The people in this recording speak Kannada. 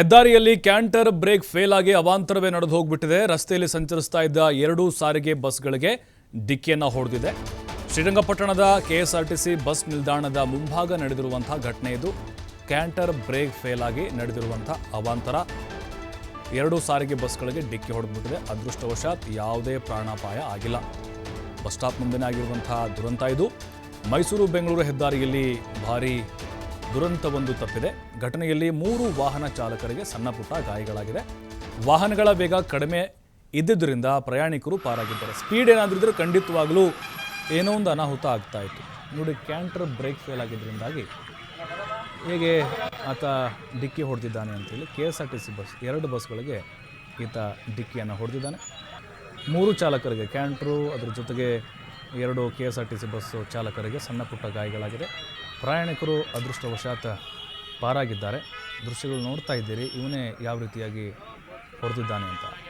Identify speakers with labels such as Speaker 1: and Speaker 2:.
Speaker 1: ಹೆದ್ದಾರಿಯಲ್ಲಿ ಕ್ಯಾಂಟರ್ ಬ್ರೇಕ್ ಫೇಲ್ ಆಗಿ ಅವಾಂತರವೇ ನಡೆದು ಹೋಗ್ಬಿಟ್ಟಿದೆ. ರಸ್ತೆಯಲ್ಲಿ ಸಂಚರಿಸ್ತಾ ಇದ್ದ ಎರಡೂ ಸಾರಿಗೆ ಬಸ್ಗಳಿಗೆ ಡಿಕ್ಕಿಯನ್ನು ಹೊಡೆದಿದೆ. ಶ್ರೀರಂಗಪಟ್ಟಣದ ಕೆಎಸ್ಆರ್ಟಿಸಿ ಬಸ್ ನಿಲ್ದಾಣದ ಮುಂಭಾಗ ನಡೆದಿರುವಂತಹ ಘಟನೆ ಇದು. ಕ್ಯಾಂಟರ್ ಬ್ರೇಕ್ ಫೇಲ್ ಆಗಿ ನಡೆದಿರುವಂತಹ ಅವಾಂತರ ಎರಡೂ ಸಾರಿಗೆ ಬಸ್ಗಳಿಗೆ ಡಿಕ್ಕಿ ಹೊಡೆದ್ಬಿಟ್ಟಿದೆ. ಅದೃಷ್ಟವಶಾತ್ ಯಾವುದೇ ಪ್ರಾಣಾಪಾಯ ಆಗಿಲ್ಲ. ಬಸ್ ಸ್ಟಾಪ್ ಮುಂದೆನೇ ಆಗಿರುವಂತಹ ದುರಂತ ಇದು. ಮೈಸೂರು ಬೆಂಗಳೂರು ಹೆದ್ದಾರಿಯಲ್ಲಿ ಭಾರಿ ದುರಂತವೊಂದು ತಪ್ಪಿದೆ. ಘಟನೆಯಲ್ಲಿ ಮೂರು ವಾಹನ ಚಾಲಕರಿಗೆ ಸಣ್ಣಪುಟ್ಟ ಗಾಯಗಳಾಗಿದೆ. ವಾಹನಗಳ ವೇಗ ಕಡಿಮೆ ಇದ್ದಿದ್ದರಿಂದ ಪ್ರಯಾಣಿಕರು ಪಾರಾಗಿದ್ದಾರೆ. ಸ್ಪೀಡ್ ಏನಾದರೂ ಇದ್ರೆ ಖಂಡಿತವಾಗಲೂ ಏನೋ ಒಂದು ಅನಾಹುತ ಆಗ್ತಾ ಇತ್ತು. ನೋಡಿ, ಕ್ಯಾಂಟರ್ ಬ್ರೇಕ್ ಫೇಲ್ ಆಗಿದ್ದರಿಂದಾಗಿ ಹೇಗೆ ಆತ ಡಿಕ್ಕಿ ಹೊಡೆದಿದ್ದಾನೆ ಅಂತೇಳಿ K S R T C bus, ಎರಡು ಬಸ್ಗಳಿಗೆ ಈತ ಡಿಕ್ಕಿಯನ್ನು ಹೊಡೆದಿದ್ದಾನೆ. ಮೂರು ಚಾಲಕರಿಗೆ ಕ್ಯಾಂಟ್ರು, ಅದರ ಜೊತೆಗೆ ಎರಡು K S R T C bus ಚಾಲಕರಿಗೆ ಸಣ್ಣ ಪುಟ್ಟ ಗಾಯಗಳಾಗಿದೆ. ಪ್ರಯಾಣಿಕರು ಅದೃಷ್ಟವಶಾತ್ ಪಾರಾಗಿದ್ದಾರೆ. ದೃಶ್ಯಗಳು ನೋಡ್ತಾ ಇದ್ದೀರಿ. ಇವನೇ ಯಾವ ರೀತಿಯಾಗಿ ಹೊಡೆದಿದ್ದಾನೆ ಅಂತ.